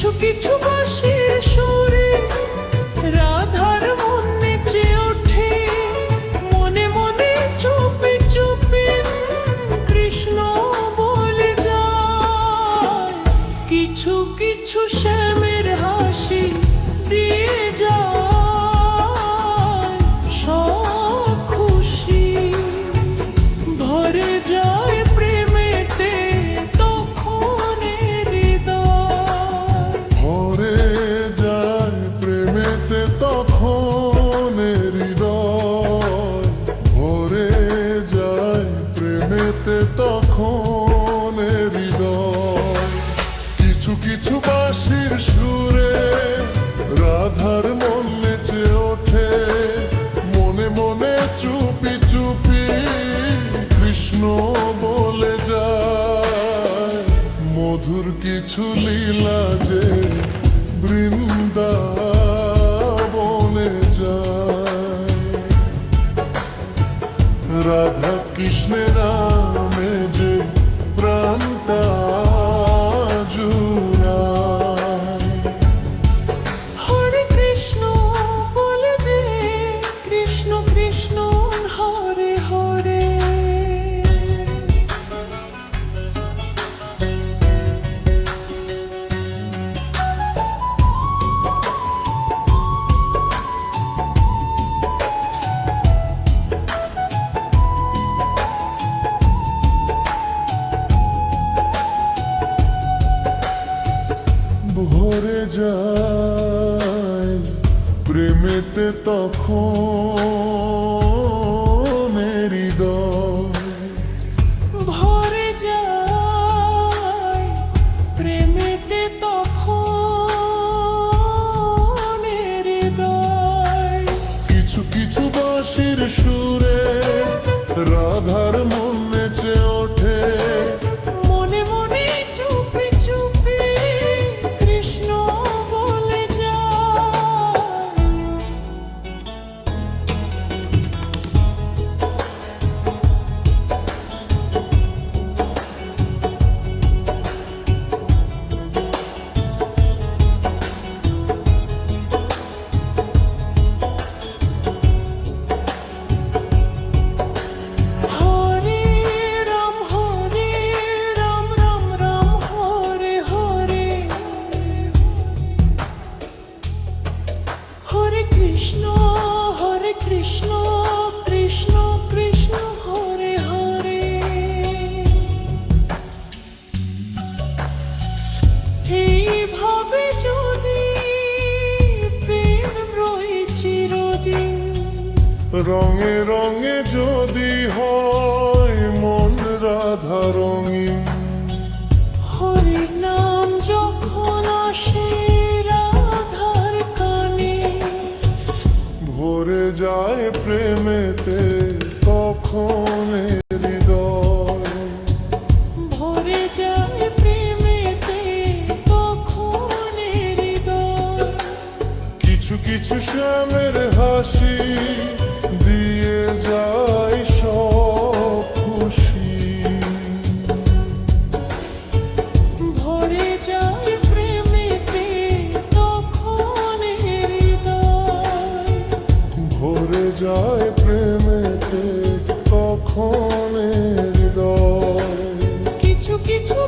কিছু কিছু বাঁশির সুরে, রাধার মন নেচে ওঠে। মনে মনে চুপে চুপে কৃষ্ণ বলে যায়, কিছু কিছু শ্যামের কিছু কিছু বাঁশির সুরে রাধার মন যে ওঠে, মনে মনে চুপি চুপি কৃষ্ণ বলে যায়, মধুর কিছু লীলা যে ভরে যায় প্রেমেতে তখন। রঙে রঙে যদি হয় মন রাধা রঙিন হরি নাম যখন আসে রাধার কানে ভরে যায় প্রেমেতে তখন হৃদয়। ভরে যায় প্রেমেতে তখন হৃদয়। কিছু কিছু শ্যামের হাসি দিয়ে যায় সব খুশি। যায় তখন যায় প্রেমেতে তখন কিছু কিছু